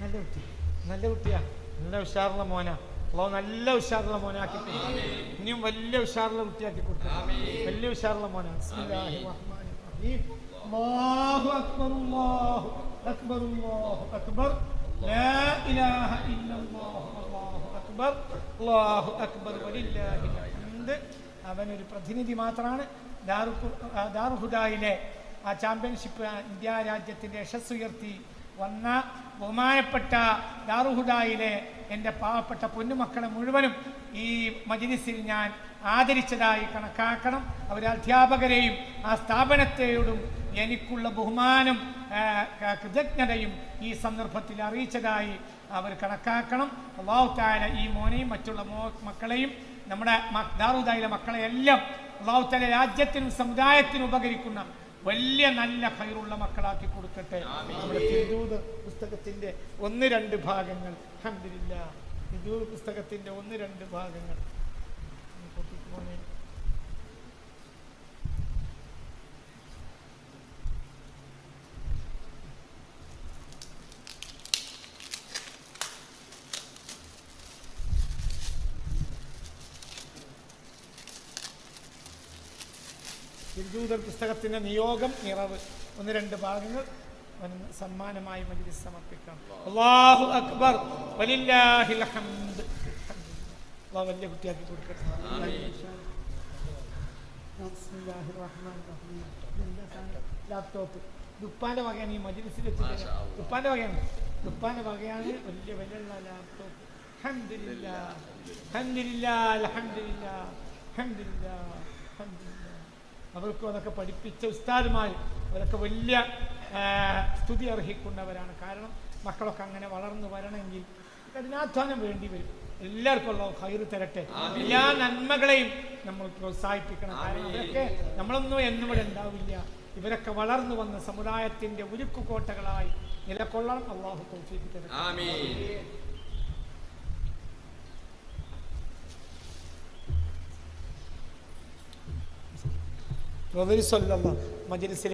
നല്ല കുട്ടി നല്ല കുട്ടിയാ. നല്ല ഉഷാറുള്ള മോനാ. അള്ളാഹു നല്ല ഉഷാറുള്ള മോനാക്കി ഇനിയും വലിയ ഉഷാറുള്ള കുട്ടിയാക്കി കൊടുക്കും വലിയ ഉഷാറുള്ള മോന. അക്ബർ അക്ബർ അക്ബർ. അവനൊരു പ്രതിനിധി മാത്രമാണ് ദാറു ദാറുഹുദായിലെ ആ ചാമ്പ്യൻഷിപ്പ് ഇന്ത്യ രാജ്യത്തിന്റെ യശസ് ഉയർത്തി വന്ന ബഹുമാനപ്പെട്ട ദാറുഹുദായിലെ എന്റെ പാവപ്പെട്ട പൊന്നുമക്കളെ മുഴുവനും ഈ മജിലിസിൽ ഞാൻ ആദരിച്ചതായി കണക്കാക്കണം. അവരെ അധ്യാപകരെയും ആ സ്ഥാപനത്തെയോടും എനിക്കുള്ള ബഹുമാനം കൃതജ്ഞതയും ഈ സന്ദർഭത്തിൽ അറിയിച്ചതായി അവർ കണക്കാക്കണം. അള്ളാഹു ഈ മോനെയും മറ്റുള്ള മോ മക്കളെയും നമ്മുടെ ദാറുദായിലെ മക്കളെയെല്ലാം അള്ളാഹു രാജ്യത്തിനും സമുദായത്തിനും ഉപകരിക്കുന്ന വലിയ നല്ല ഹൈറുള്ള മക്കളാക്കി കൊടുക്കട്ടെ. നമ്മുടെ പുസ്തകത്തിന്റെ ഒന്ന് രണ്ട് ഭാഗങ്ങൾ. അഹമ്മദില്ല ഹിന്ദു പുസ്തകത്തിന്റെ ഒന്ന് രണ്ട് ഭാഗങ്ങൾ. പൊട്ടിക്ക് പുസ്തകത്തിന്റെ നിയോഗം നിറവ് ഒന്ന് രണ്ട് ഭാഗങ്ങൾ സമ്മാനമായി മജ്ലിസ് സമർപ്പിക്കാം. അല്ലാഹു അക്ബർ. വലില്ലാഹിൽ ഹംദ്. അല്ലാഹു വലിയ കുട്ടിയാക്കി കൊടുക്കട്ടെ? ലാപ്ടോപ്പ് ദുപ്പാന്റെ വകയാണ് ഈ മജ്ലിസിൽ ദുപ്പാന്റെ വകയാണ്. ദുപ്പാന്റെ വകയാണ് വലിയ വലിയ ലാപ്ടോപ്പ് അൽഹംദുലില്ലാ അൽഹംദുലില്ലാ അൽഹംദുലില്ലാ അൽഹംദുലില്ലാ അവർക്കും അതൊക്കെ പഠിപ്പിച്ച ഉസ്താദുമായി അവരൊക്കെ വലിയ സ്തുതി അർഹിക്കുന്നവരാണ്. കാരണം മക്കളൊക്കെ അങ്ങനെ വളർന്നു വരണമെങ്കിൽ കഠിനാധ്വാനം വേണ്ടി വരും. എല്ലാവർക്കും ഉള്ള ഹൈറ് തരട്ടെ. എല്ലാ നന്മകളെയും നമ്മൾ പ്രോത്സാഹിപ്പിക്കണം. കാരണം ഇവരൊക്കെ നമ്മളൊന്നും എന്നും ഇവിടെ ഉണ്ടാവില്ല. ഇവരൊക്കെ വളർന്നു വന്ന സമുദായത്തിന്റെ ഉരുക്കു കോട്ടകളായി നിലകൊള്ളണം അള്ളാഹു തൗഫീഖ് തരട്ടെ ആമീൻ റസൂലുള്ളാഹി സ്വല്ലല്ലാഹു മജ്ലിസിൽ